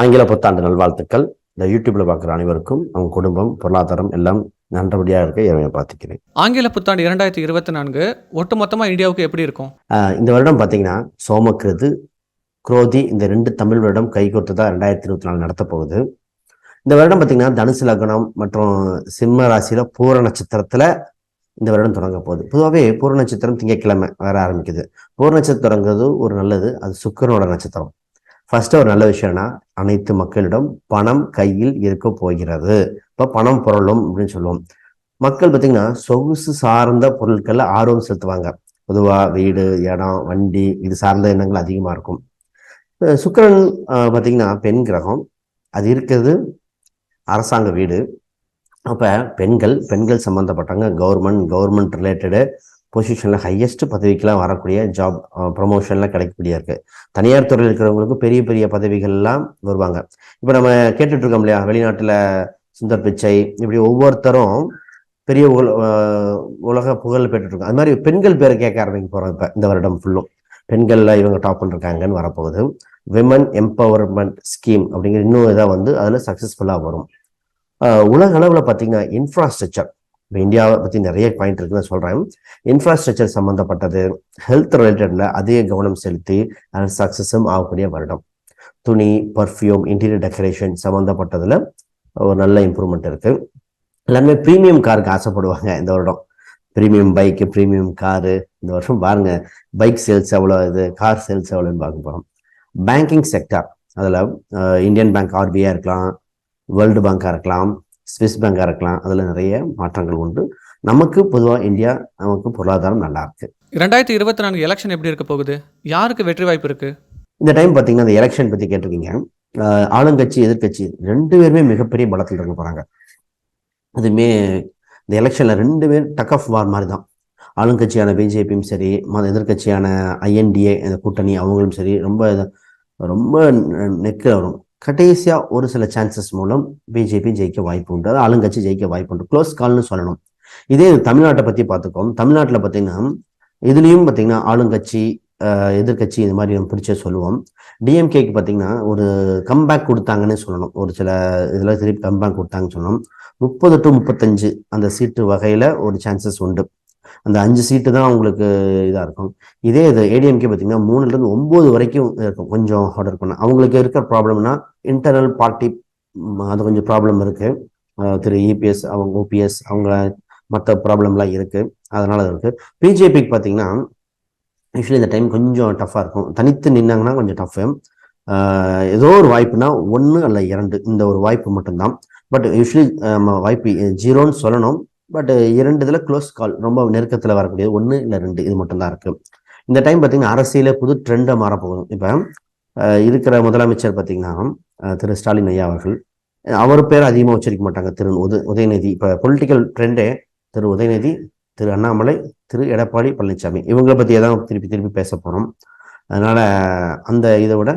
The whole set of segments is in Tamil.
ஆங்கில புத்தாண்டு நல்வாழ்த்துக்கள். இந்த யூடியூப்ல பார்க்குற அனைவருக்கும் அவங்க குடும்பம் பொருளாதாரம் எல்லாம் நல்லபடியாக இருக்க இறைவனை பார்த்துக்கிறேன். ஆங்கில புத்தாண்டு இரண்டாயிரத்தி இருபத்தி நான்கு ஒட்டுமொத்தமாக இந்தியாவுக்கு எப்படி இருக்கும்? இந்த வருடம் பார்த்தீங்கன்னா சோமக்கிருது குரோதி இந்த ரெண்டு தமிழ் வருடம் கைகோர்த்து தான் ரெண்டாயிரத்தி இருபத்தி நாலு நடத்த போகுது. இந்த வருடம் பார்த்தீங்கன்னா தனுசு லக்னம் மற்றும் சிம்ம ராசியில பூர நட்சத்திரத்துல இந்த வருடம் தொடங்க போகுது. பொதுவாகவே பூர நட்சத்திரம் திங்கட்கிழமை வர ஆரம்பிக்குது. பூர நட்சத்திரம் தொடங்குறது ஒரு நல்லது. அது சுக்கிரனோட நட்சத்திரம். ஃபர்ஸ்ட் ஒரு நல்ல விஷயம்னா அனைத்து மக்களிடம் பணம் கையில் இருக்க போகிறது. இப்போ பணம் புரளும் அப்படின்னு சொல்லுவோம். மக்கள் பார்த்தீங்கன்னா சொகுசு சார்ந்த பொருட்களில் ஆர்வம் செலுத்துவாங்க. பொதுவா வீடு இடம் வண்டி இது சார்ந்த எண்ணங்கள் அதிகமா இருக்கும். சுக்கரன் பார்த்தீங்கன்னா பெண் கிரகம். அது இருக்கிறது அரசாங்க வீடு. அப்ப பெண்கள் பெண்கள் சம்மந்தப்பட்டவங்க கவர்மெண்ட் கவர்மெண்ட் ரிலேட்டடு பொசிஷனில் ஹையஸ்ட் பதவிக்கெல்லாம் வரக்கூடிய ஜாப் ப்ரொமோஷன்லாம் கிடைக்கக்கூடிய இருக்குது தனியார் துறையில் இருக்கிறவங்களுக்கு பெரிய பெரிய பதவிகள்லாம் வருவாங்க. இப்போ நம்ம கேட்டுட்ருக்கோம் இல்லையா வெளிநாட்டில் சுந்தர் பிச்சை இப்படி ஒவ்வொருத்தரும் பெரிய உல- உலக புகழ் பெற்றுட்டு இருக்கோம் அது மாதிரி பெண்கள் பேரை கேட்க ஆரம்பிக்க போகிறோம் இப்போ இந்த வருடம் ஃபுல்லும் பெண்கள்ல இவங்க டாப் பண்ணிருக்காங்கன்னு வரப்போகுது. விமன் எம்பவர்மெண்ட் ஸ்கீம் அப்படிங்கிற இன்னும் இதாக வந்து அதில் சக்ஸஸ்ஃபுல்லாக வரும். உலக அளவில் பார்த்தீங்கன்னா இன்ஃப்ராஸ்ட்ரக்சர் இப்போ இந்தியாவை பற்றி நிறைய பாயிண்ட் இருக்குன்னு சொல்கிறேன் இன்ஃப்ராஸ்ட்ரக்சர் சம்மந்தப்பட்டது ஹெல்த் ரிலேட்டடில் அதிக கவனம் செலுத்தி அதில் சக்ஸஸும் ஆகக்கூடிய வருடம். துணி பர்ஃப்யூம் இன்டீரியர் டெக்கரேஷன் சம்மந்தப்பட்டதில் ஒரு நல்ல இம்ப்ரூவ்மெண்ட் இருக்குது எல்லாருமே ப்ரீமியம் காருக்கு ஆசைப்படுவாங்க இந்த வருடம். ப்ரீமியம் பைக்கு ப்ரீமியம் காரு இந்த வருஷம் பாருங்கள் பைக் சேல்ஸ் எவ்வளோ இது கார் சேல்ஸ் எவ்வளோன்னு பார்க்க போகிறோம் பேங்கிங் செக்டார் அதில் இந்தியன் பேங்க் ஆர்பிஐ இருக்கலாம் வேர்ல்டு பேங்காக இருக்கலாம் ஸ்விஸ் பேங்காக இருக்கலாம். அதில் நிறைய மாற்றங்கள் உண்டு. நமக்கு பொதுவாக இந்தியா நமக்கு பொருளாதாரம் நல்லா இருக்கு. இரண்டாயிரத்தி இருபத்தி நான்கு எலெக்ஷன் எப்படி இருக்க போகுது? யாருக்கு வெற்றி வாய்ப்பு இருக்கு? இந்த டைம் பார்த்தீங்கன்னா இந்த எலெக்ஷன் பற்றி கேட்டிருக்கீங்க. ஆளுங்கட்சி எதிர்க்கட்சி ரெண்டு பேருமே மிகப்பெரிய பலத்தில் இருக்க போகிறாங்க அதுமே இந்த எலெக்ஷனில் ரெண்டு பேர் டக் ஆஃப் வார் மாதிரி தான். ஆளுங்கட்சியான பிஜேபியும் சரி மத எதிர்க்கட்சியான ஐஎன்டிஏ இந்த கூட்டணி அவங்களும் சரி ரொம்ப ரொம்ப நெக்கில் வரும். கடைசியாக ஒரு சில சான்சஸ் மூலம் பிஜேபி ஜெயிக்க வாய்ப்பு உண்டு. அதாவது ஆளுங்கட்சி ஜெயிக்க வாய்ப்பு உண்டு. க்ளோஸ் கால்னு சொல்லணும். இதே தமிழ்நாட்டை பற்றி பார்த்துக்கோம். தமிழ்நாட்டில் பார்த்தீங்கன்னா இதுலேயும் பார்த்தீங்கன்னா ஆளுங்கட்சி எதிர்கட்சி எதிர்க்கட்சி இது மாதிரி நம்ம பிடிச்ச சொல்லுவோம். டிஎம்கேக்கு பார்த்தீங்கன்னா ஒரு கம்பேக் கொடுத்தாங்கன்னு சொல்லணும். ஒரு சில இதில் திருப்பி கம்பேக் கொடுத்தாங்கன்னு சொல்லணும். முப்பது டு முப்பத்தஞ்சு அந்த சீட்டு வகையில் ஒரு சான்சஸ் உண்டு. அந்த அஞ்சு சீட்டு தான் உங்களுக்கு இதாக இருக்கும். இதே இது ஏடிஎம்கே பார்த்தீங்கன்னா மூணுலேருந்து ஒம்பது வரைக்கும் இருக்கும். கொஞ்சம் ஆர்டர் பண்ண. அவங்களுக்கு இருக்கிற ப்ராப்ளம்னா இன்டர்னல் பார்ட்டி அது கொஞ்சம் ப்ராப்ளம் இருக்குது திரு இபிஎஸ் அவங்க ஓபிஎஸ் அவங்க மற்ற ப்ராப்ளம்லாம் இருக்குது அதனால அது பிஜேபிக்கு பார்த்தீங்கன்னா ஆக்சுவலி இந்த டைம் கொஞ்சம் டஃப்பாக இருக்கும். தனித்து நின்னாங்கன்னா கொஞ்சம் டஃப்பு ஏதோ ஒரு வாய்ப்புனா ஒன்று அல்ல இரண்டு. இந்த ஒரு வாய்ப்பு மட்டும்தான். பட் யூஸ்வலி நம்ம வாய்ப்பு ஜீரோன்னு சொல்லணும். பட் uh, இரண்டு இதில் க்ளோஸ் கால் ரொம்ப நெருக்கத்தில் வரக்கூடிய ஒன்று இல்லை ரெண்டு இது மட்டும்தான் இருக்குது இந்த டைம் பார்த்தீங்கன்னா அரசியல புது ட்ரெண்டாக மாறப்போகுது. இப்போ இருக்கிற முதலமைச்சர் பார்த்தீங்கன்னா திரு. ஸ்டாலின் ஐயா அவர்கள் அவர் பேர் அதிகமாக உச்சரிக்க மாட்டாங்க. திரு. உத உதயநிதி. இப்போ பொலிட்டிக்கல் ட்ரெண்டே திரு. உதயநிதி திரு. அண்ணாமலை திரு. எடப்பாடி பழனிசாமி இவங்களை பற்றி தான் திருப்பி திருப்பி பேச போகிறோம் அதனால் அந்த இதை விட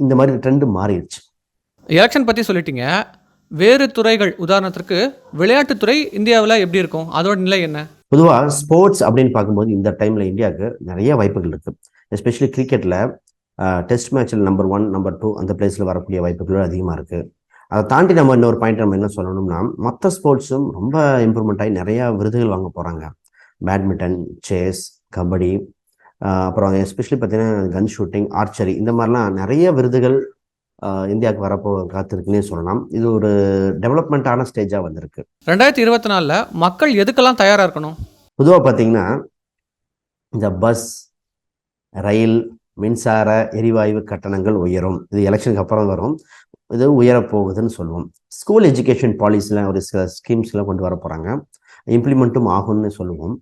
இந்த மாதிரி ட்ரெண்டு மாறிடுச்சு. எலெக்ஷன் பற்றி சொல்லிட்டீங்க. வேறு துறைகள் உதாரணத்திற்கு விளையாட்டுத்துறை இந்தியாவில் எப்படி இருக்கும்? அதோட நிலை என்ன? பொதுவாக ஸ்போர்ட்ஸ் அப்படின்னு பார்க்கும்போது இந்த டைமில் இந்தியாவுக்கு நிறைய வாய்ப்புகள் இருக்குது எஸ்பெஷலி கிரிக்கெட்டில் டெஸ்ட் மேட்ச்சில் நம்பர் ஒன் நம்பர் டூ அந்த பிளேஸில் வரக்கூடிய வாய்ப்புகள் அதிகமாக இருக்குது அதை தாண்டி நம்ம இன்னொரு பாயிண்ட் நம்ம என்ன சொல்லணும்னா மற்ற ஸ்போர்ட்ஸும் ரொம்ப இம்ப்ரூவ்மெண்ட் ஆகி நிறையா விருதுகள் வாங்க போகிறாங்க பேட்மிண்டன் செஸ் கபடி அப்புறம் எஸ்பெஷலி பார்த்தீங்கன்னா கன் ஷூட்டிங் ஆர்ச்சரி இந்த மாதிரிலாம் நிறைய விருதுகள் இந்தியாவுக்கு வரப்போ காத்திருக்குன்னே சொல்லலாம். இது ஒரு டெவலப்மெண்ட்டான ஸ்டேஜாக வந்திருக்கு. ரெண்டாயிரத்தி இருபத்தி நாலில் மக்கள் எதுக்கெல்லாம் தயாராக இருக்கணும்? பொதுவாக பார்த்தீங்கன்னா இந்த பஸ் ரயில் மின்சார எரிவாயு கட்டணங்கள் உயரும். இது எலெக்ஷனுக்கு அப்புறம் வரும். இது உயரப்போகுதுன்னு சொல்லுவோம். ஸ்கூல் எஜுகேஷன் பாலிசியில் ஒரு சில ஸ்கீம்ஸ்லாம் கொண்டு வர போகிறாங்க இம்ப்ளிமெண்ட்டும் ஆகும்னு சொல்லுவோம்.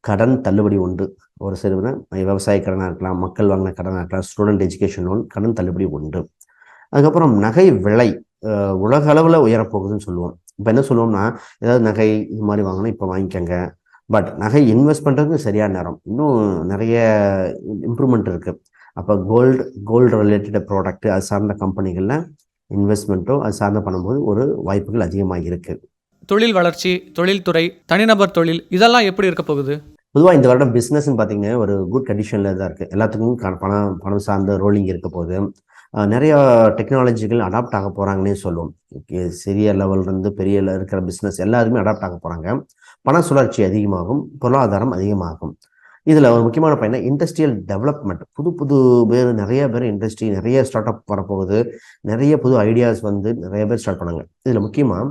கடன் தள்ளுபடி உண்டு. ஒரு சில விவசாய கடனாக இருக்கலாம் மக்கள் வாங்கின கடனாக இருக்கலாம் ஸ்டூடெண்ட் எஜுகேஷன் லோன் கடன் தள்ளுபடி உண்டு. அதுக்கப்புறம் நகை விலை உலக அளவில் உயரப்போகுதுன்னு சொல்லுவோம். இப்போ என்ன சொல்லுவோம்னா ஏதாவது நகை இது மாதிரி வாங்கினா இப்போ வாங்கிக்கோங்க. பட் நகை இன்வெஸ்ட் பண்ணுறதுக்கு சரியான நேரம். இன்னும் நிறைய இம்ப்ரூவ்மெண்ட் இருக்கு. அப்போ கோல்டு கோல்டு ரிலேட்டட் ப்ராடக்ட் அது சார்ந்த கம்பெனிகளில் இன்வெஸ்ட்மெண்ட்டோ அது சார்ந்த பண்ணும்போது ஒரு வாய்ப்புகள் அதிகமாக இருக்கு. தொழில் வளர்ச்சி தொழில்துறை தனிநபர் தொழில் இதெல்லாம் எப்படி இருக்க போகுது? பொதுவாக இந்த வருடம் பிஸ்னஸ்ன்னு பார்த்தீங்கன்னா ஒரு குட் கண்டிஷனில் தான் இருக்குது எல்லாத்துக்கும் பணம் பணம் சார்ந்த ரோலிங் இருக்க போகுது. நிறையா டெக்னாலஜிகள் அடாப்ட் ஆக போகிறாங்கன்னே சொல்லுவோம். சிறிய லெவல்லேருந்து பெரிய இருக்கிற பிஸ்னஸ் எல்லாருமே அடாப்ட் ஆக போகிறாங்க பண சுழற்சி அதிகமாகும் பொருளாதாரம் அதிகமாகும். இதில் ஒரு முக்கியமான பயணம் இண்டஸ்ட்ரியல் டெவலப்மெண்ட் புது புது பேர் நிறைய பேர் இண்டஸ்ட்ரி நிறைய ஸ்டார்ட் அப் வரப்போகுது. நிறைய புது ஐடியாஸ் வந்து நிறைய பேர் ஸ்டார்ட் பண்ணாங்க. இதில் முக்கியமாக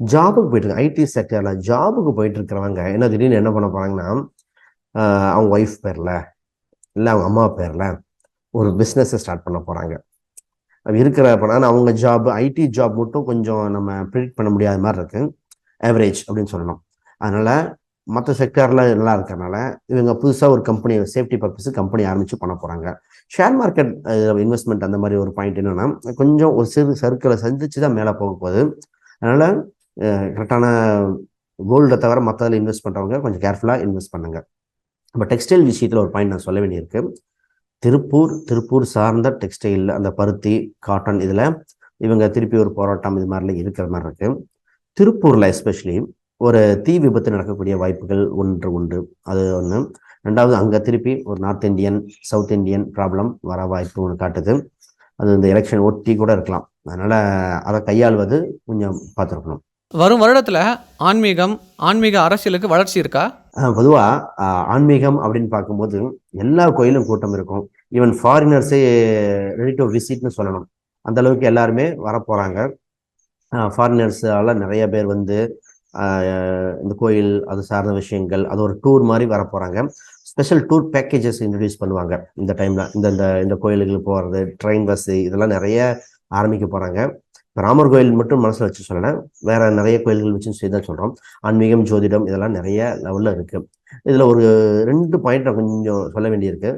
ஜாபுக்கு போயிட்டு ஐடி செக்டரில் ஜாபுக்கு போயிட்டு இருக்கிறவங்க என்ன திடீர்னு என்ன பண்ண போகிறாங்கன்னா அவங்க ஒய்ஃப் பேரில் இல்லை அவங்க அம்மா பேரில் ஒரு பிஸ்னஸை ஸ்டார்ட் பண்ண போகிறாங்க இருக்கிற ஆனால் அவங்க ஜாப் ஐடி ஜாப் மட்டும் கொஞ்சம் நம்ம ப்ரிடிக்ட் பண்ண முடியாத மாதிரி இருக்கு. ஆவரேஜ் அப்படின்னு சொல்லணும். அதனால மற்ற செக்டர்ல நல்லா இருக்கிறனால இவங்க புதுசாக ஒரு கம்பெனி சேஃப்டி பர்பஸ் கம்பெனி ஆரம்பிச்சு பண்ண போறாங்க. ஷேர் மார்க்கெட் இன்வெஸ்ட்மெண்ட் அந்த மாதிரி ஒரு பாயிண்ட் என்னன்னா கொஞ்சம் ஒரு சிறு சர்க்கிளை சந்திச்சு தான் மேலே போக போகுது. அதனால கரெக்டான கோல்டை தவிர மற்றதில் இன்வெஸ்ட் பண்ணுறவங்க கொஞ்சம் கேர்ஃபுல்லாக இன்வெஸ்ட் பண்ணுங்க. இப்போ டெக்ஸ்டைல் விஷயத்தில் ஒரு பாயிண்ட் நான் சொல்ல வேண்டியிருக்கு. திருப்பூர் திருப்பூர் சார்ந்த டெக்ஸ்டைலில் அந்த பருத்தி காட்டன் இதில் இவங்க திருப்பி ஒரு போராட்டம் இது மாதிரிலாம் இருக்கிற மாதிரி இருக்கு. திருப்பூரில் எஸ்பெஷலி ஒரு தீ விபத்து நடக்கக்கூடிய வாய்ப்புகள் ஒன்று உண்டு அது ஒன்று ரெண்டாவது அங்கே திருப்பி ஒரு north Indian south Indian problem வர வாய்ப்பு ஒன்று காட்டுது. அது இந்த எலெக்ஷன் ஒட்டி கூட இருக்கலாம். அதனால் அதை கையாள்வது கொஞ்சம் பார்த்துருக்கணும். வரும் வருடத்தில் ஆன்மீகம் ஆன்மீக அரசியலுக்கு வளர்ச்சி இருக்கா? பொதுவாக ஆன்மீகம் அப்படின்னு பார்க்கும்போது எல்லா கோயிலும் கூட்டம் இருக்கும். ஈவன் ஃபாரினர்ஸே ரெடி டு விசிட்னு சொல்லணும். அந்த அளவுக்கு எல்லாருமே வரப்போகிறாங்க ஃபாரினர்ஸால் நிறைய பேர் வந்து இந்த கோயில் அது சார்ந்த விஷயங்கள் அது ஒரு டூர் மாதிரி வரப்போகிறாங்க ஸ்பெஷல் டூர் பேக்கேஜஸ் இன்ட்ரடியூஸ் பண்ணுவாங்க. இந்த டைமில் இந்த இந்த இந்த கோயிலுக்கு போகிறது ட்ரெயின் பஸ்ஸு இதெல்லாம் நிறைய ஆரம்பிக்க போகிறாங்க ராமர் கோயில் மட்டும் மனசில் வச்சு சொல்லலை. வேற நிறைய கோயில்கள் வச்சு செய்து தான் சொல்கிறோம் ஆன்மீகம் ஜோதிடம் இதெல்லாம் நிறைய லெவலில் இருக்குது இதில் ஒரு ரெண்டு பாயிண்ட் நான் கொஞ்சம் சொல்ல வேண்டியிருக்கு.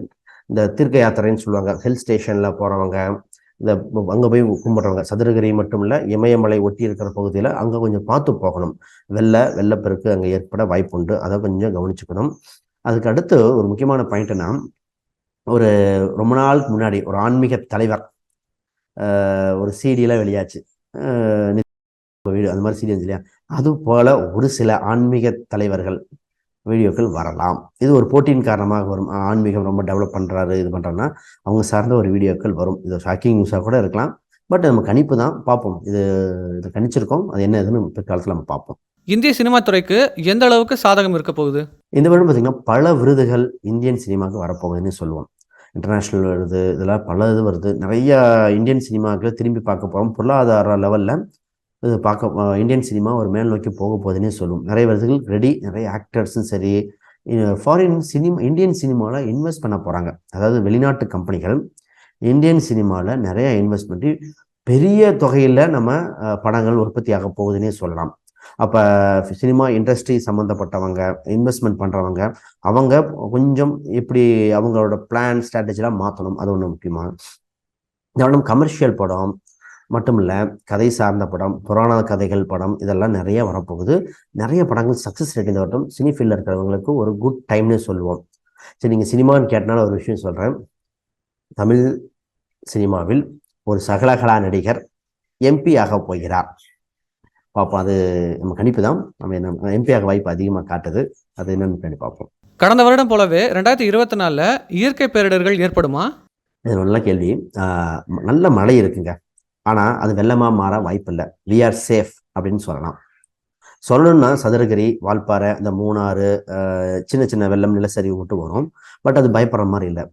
இந்த தீர்க்க யாத்திரைன்னு சொல்லுவாங்க. ஹில் ஸ்டேஷனில் போகிறவங்க இந்த அங்கே போய் கும்பிட்றவங்க. சதுரகிரி மட்டும் இல்லை இமயமலை ஒட்டி இருக்கிற பகுதியில் அங்கே கொஞ்சம் பார்த்து போகணும். வெள்ளை வெள்ளப்பெருக்கு அங்கே ஏற்பட வாய்ப்பு உண்டு அதை கொஞ்சம் கவனிச்சுக்கணும். அதுக்கு அடுத்து ஒரு முக்கியமான பாயிண்ட்னா ஒரு ரொம்ப நாளுக்கு முன்னாடி ஒரு ஆன்மீக தலைவர் ஒரு சிடிலாம் வெளியாச்சு. வீடியோ அந்த மாதிரி சீரியஸ் இல்லையா? அது போல ஒரு சில ஆன்மீக தலைவர்கள் வீடியோக்கள் வரலாம். இது ஒரு போட்டியின் காரணமாக வரும். ஆன்மீகம் ரொம்ப டெவலப் பண்ணுறாரு இது பண்ணுறாருன்னா அவங்க சார்ந்த ஒரு வீடியோக்கள் வரும். இது ஷாக்கிங் நியூஸாக கூட இருக்கலாம். பட் நம்ம கணிப்பு தான். பார்ப்போம். இது இது கணிச்சிருக்கோம். அது என்ன இதுன்னு பிற்காலத்தில் நம்ம பார்ப்போம். இந்திய சினிமா துறைக்கு எந்த அளவுக்கு சாதகம் இருக்க போகுது? இந்த வருடம் பார்த்திங்கன்னா பல விருதுகள் இந்தியன் சினிமாவுக்கு வரப்போகுதுன்னு சொல்லுவோம். இன்டர்நேஷ்னல் வருது இதெல்லாம் பல இது வருது. நிறையா இந்தியன் சினிமாக்களை திரும்பி பார்க்க போகிறோம் பொருளாதார லெவலில் இது பார்க்க இந்தியன் சினிமா ஒரு மேல் நோக்கி போக போகுதுன்னே சொல்லுவோம் நிறைய வருதுகள் ரெடி நிறைய ஆக்டர்ஸும் சரி ஃபாரின் சினிமா இந்தியன் சினிமாவில் இன்வெஸ்ட் பண்ண போகிறாங்க அதாவது வெளிநாட்டு கம்பெனிகள் இந்தியன் சினிமாவில் நிறையா இன்வெஸ்ட் பண்ணி பெரிய தொகையில் நம்ம படங்கள் உற்பத்தி ஆக போகுதுன்னே சொல்லலாம். அப்போ சினிமா இண்டஸ்ட்ரி சம்மந்தப்பட்டவங்க இன்வெஸ்ட்மெண்ட் பண்ணுறவங்க அவங்க கொஞ்சம் எப்படி அவங்களோட பிளான் ஸ்ட்ராட்டஜிலாம் மாற்றணும் அது ஒன்று முக்கியமாக இந்த கமர்ஷியல் படம் மட்டும் இல்லை கதை சார்ந்த படம் புராண கதைகள் படம் இதெல்லாம் நிறைய வரப்போகுது. நிறைய படங்கள் சக்ஸஸ் ரேட் இந்த சினி ஃபீல்டில் இருக்கிறவங்களுக்கு ஒரு குட் டைம்னு சொல்லுவோம். சரி நீங்கள் சினிமான்னு கேட்டனால ஒரு விஷயம் சொல்கிறேன் தமிழ் சினிமாவில் ஒரு சகலகலா நடிகர் எம்பி ஆக போகிறார். பார்ப்போம் அது நம்ம கணிப்பு தான் நம்ம என்ன எம்பி ஆக வாய்ப்பு அதிகமாக காட்டுது. அது என்னன்னு பின்னாடி பார்ப்போம் கடந்த வருடம் போலவே ரெண்டாயிரத்தி இருபத்தி நாலில் இயற்கை பேரிடர்கள் ஏற்படுமா? இது நல்ல கேள்வி. நல்ல மழை இருக்குங்க. ஆனால் அது வெள்ளமாக மாற வாய்ப்பில்லை. வி ஆர் சேஃப் அப்படின்னு சொல்லலாம். சொல்லணும்னா சதுரகிரி வால்பாறை இந்த மூணாறு சின்ன சின்ன வெள்ளம் நிலச்சரிவு மட்டும் வரும். பட் அது பயப்படுற மாதிரி இல்லை.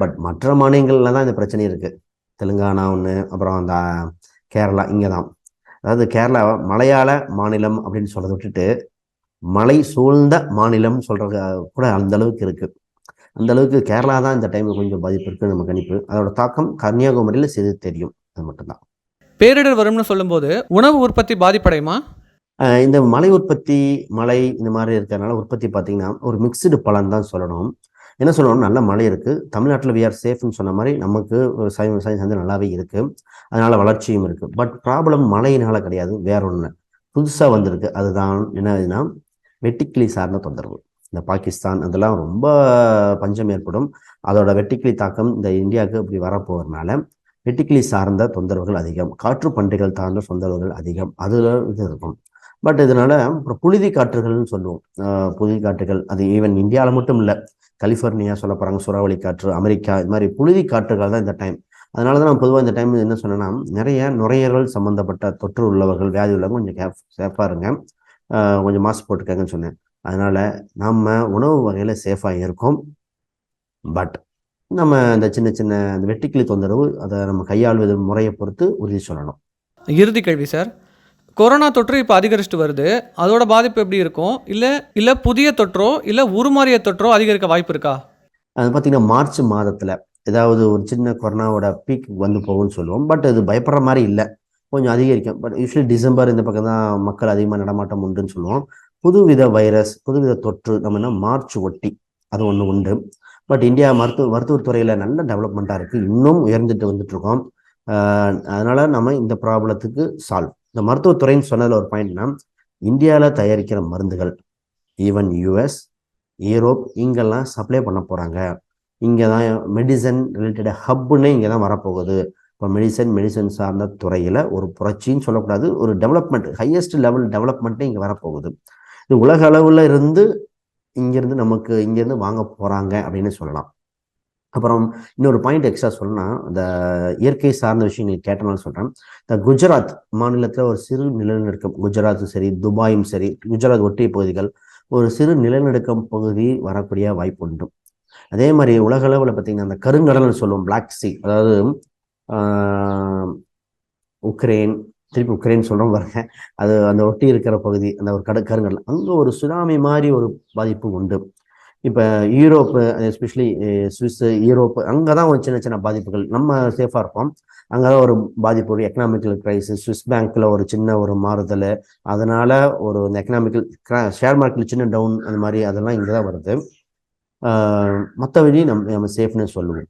பட் மற்ற மாநிலங்களில் தான் இந்த பிரச்சனை இருக்குது தெலுங்கானா ஒன்று அப்புறம் அந்த கேரளா இங்கே தான் அதாவது கேரளா மலையாள மாநிலம் அப்படின்னு சொல்றதை விட்டுட்டு மலை சூழ்ந்த மாநிலம் சொல்றது கூட அந்த அளவுக்கு இருக்கு. அந்த அளவுக்கு கேரளா தான் இந்த டைம்ல கொஞ்சம் பாதிப்பு இருக்கு நம்ம கணிப்பு. அதோட தாக்கம் கன்னியாகுமரியில் சிறிது தெரியும். அது மட்டும்தான். பேரிடர் வரும்னு சொல்லும்போது உணவு உற்பத்தி பாதிப்படையுமா? இந்த மலை உற்பத்தி மழை இந்த மாதிரி இருக்கிறதுனால உற்பத்தி பார்த்தீங்கன்னா ஒரு மிக்சடு பலன் தான் சொல்லணும். என்ன சொல்லணும் நல்ல மழை இருக்கு. தமிழ்நாட்டில் வி ஆர் சேஃப்னு சொன்ன மாதிரி நமக்கு விவசாயம் விவசாயம் சந்தை நல்லாவே இருக்கு. அதனால வளர்ச்சியும் இருக்கு. பட் ப்ராப்ளம் மழையினால கிடையாது. வேற ஒன்று புதுசாக வந்திருக்கு. அதுதான் என்னதுன்னா வெட்டிக்கிளி சார்ந்த தொந்தரவு. இந்த பாகிஸ்தான் அதெல்லாம் ரொம்ப பஞ்சம் ஏற்படும். அதோட வெட்டிக்கிளி தாக்கம் இந்த இந்தியாவுக்கு இப்படி வரப்போகிறதுனால வெட்டிக்கிளி சார்ந்த தொந்தரவுகள் அதிகம். காற்று பன்றிகள் சார்ந்த தொந்தரவுகள் அதிகம். அதில் இது இருக்கும். பட் இதனால அப்புறம் புழுதி காற்றுகள்னு சொல்லுவோம். ஆஹ் புழுதி காற்றுகள். அது ஈவன் இந்தியாவில் மட்டும் இல்லை. கலிஃபோர்னியா சொல்ல போகிறாங்க சூறாவளி காற்று அமெரிக்கா இது மாதிரி புழுதி காற்றுகள் தான் இந்த டைம் அதனால தான் நான் பொதுவாக இந்த டைம் என்ன சொன்னேன்னா நிறைய நுரையீரல் சம்மந்தப்பட்ட தொற்று உள்ளவர்கள் வியாதி உள்ளவங்க கொஞ்சம் கேப் சேஃபாக இருங்க. கொஞ்சம் மாஸ்க் போட்டுக்கங்கன்னு சொன்னேன். அதனால் நம்ம உணவு வகையில் சேஃபாக இருக்கோம். பட் நம்ம இந்த சின்ன சின்ன அந்த வெட்டிக்கிளி தொந்தரவு அதை நம்ம கையாள்வது முறையை பொறுத்து உறுதி சொல்லணும். இறுதி கேள்வி சார் கொரோனா தொற்று இப்போ அதிகரிச்சுட்டு வருது. அதோட பாதிப்பு எப்படி இருக்கும்? இல்லை இல்லை புதிய தொற்றோ இல்லை உருமாறிய தொற்றோ அதிகரிக்க வாய்ப்பு இருக்கா? அது பார்த்தீங்கன்னா மார்ச் மாதத்தில் ஏதாவது ஒரு சின்ன கொரோனாவோட பீக் வந்து போகும்னு சொல்லுவோம். பட் அது பயப்படுற மாதிரி இல்லை. கொஞ்சம் அதிகரிக்கும். பட் யூஸ்வலி டிசம்பர் இந்த பக்கம் தான் மக்கள் அதிகமாக நடமாட்டம் உண்டுன்னு சொல்லுவோம். புதுவித வைரஸ் புதுவித தொற்று நம்ம என்ன மார்ச் ஒட்டி அது ஒன்று உண்டு. பட் இந்தியா மருத்துவ மருத்துவத்துறையில் நல்ல டெவலப்மெண்ட்டாக இருக்குது இன்னும் உயர்ந்துட்டு வந்துட்டு இருக்கோம். நம்ம இந்த ப்ராப்ளத்துக்கு சால்வ் இந்த மருத்துவத்துறைன்னு சொன்னதில் ஒரு பாயிண்ட்னா இந்தியாவில் தயாரிக்கிற மருந்துகள் ஈவன் யூஎஸ் யூரோப் இங்கெல்லாம் சப்ளை பண்ண போகிறாங்க இங்கே தான் மெடிசன் ரிலேட்டட் ஹப்புன்னு இங்கே தான் வரப்போகுது. இப்போ மெடிசன் மெடிசன் சார்ந்த துறையில் ஒரு புரட்சின்னு சொல்லக்கூடாது ஒரு டெவலப்மெண்ட் ஹையஸ்ட் லெவல் டெவலப்மெண்ட்டே இங்கே வரப்போகுது. இது உலக அளவில் இருந்து இங்கேருந்து நமக்கு இங்கேருந்து வாங்க போகிறாங்க அப்படின்னு சொல்லலாம். அப்புறம் இன்னொரு பாயிண்ட் எக்ஸ்ட்ரா சொல்லணும்னா இந்த இயற்கை சார்ந்த விஷயங்கள் கேட்டனால சொல்கிறேன் இந்த குஜராத் மாநிலத்தில் ஒரு சிறு நிலநடுக்கம் குஜராத்தும் சரி துபாயும் சரி குஜராத் ஒட்டிய பகுதிகள் ஒரு சிறு நிலநடுக்கம் பகுதி வரக்கூடிய வாய்ப்பு உண்டு. அதே மாதிரி உலக அளவில் பார்த்தீங்கன்னா அந்த கருங்கடல்னு சொல்லுவோம் பிளாக் சி அதாவது உக்ரைன் திருப்பி உக்ரைன் சொல்கிறோம் பாருங்க. அது அந்த ஒட்டி இருக்கிற பகுதி அந்த ஒரு கடு கருங்கடல். அங்கே ஒரு சுனாமி மாதிரி ஒரு பாதிப்பு உண்டு. இப்போ யூரோப்பு எஸ்பெஷலி சுவிஸ் யூரோப்பு அங்கே தான் ஒரு சின்ன சின்ன பாதிப்புகள். நம்ம சேஃபாக இருப்போம். அங்கே தான் ஒரு பாதிப்பு ஒரு எக்கனாமிக்கல் கிரைசிஸ் சுவிஸ் பேங்க்கில் ஒரு சின்ன ஒரு மாறுதல். அதனால் ஒரு இந்த எக்கனாமிக்கல் ஷேர் மார்க்கெட்டில் சின்ன டவுன் அந்த மாதிரி அதெல்லாம் இங்கே தான் வருது மற்றபடி நம்ம நம்ம சேஃப்னு சொல்லுவோம்.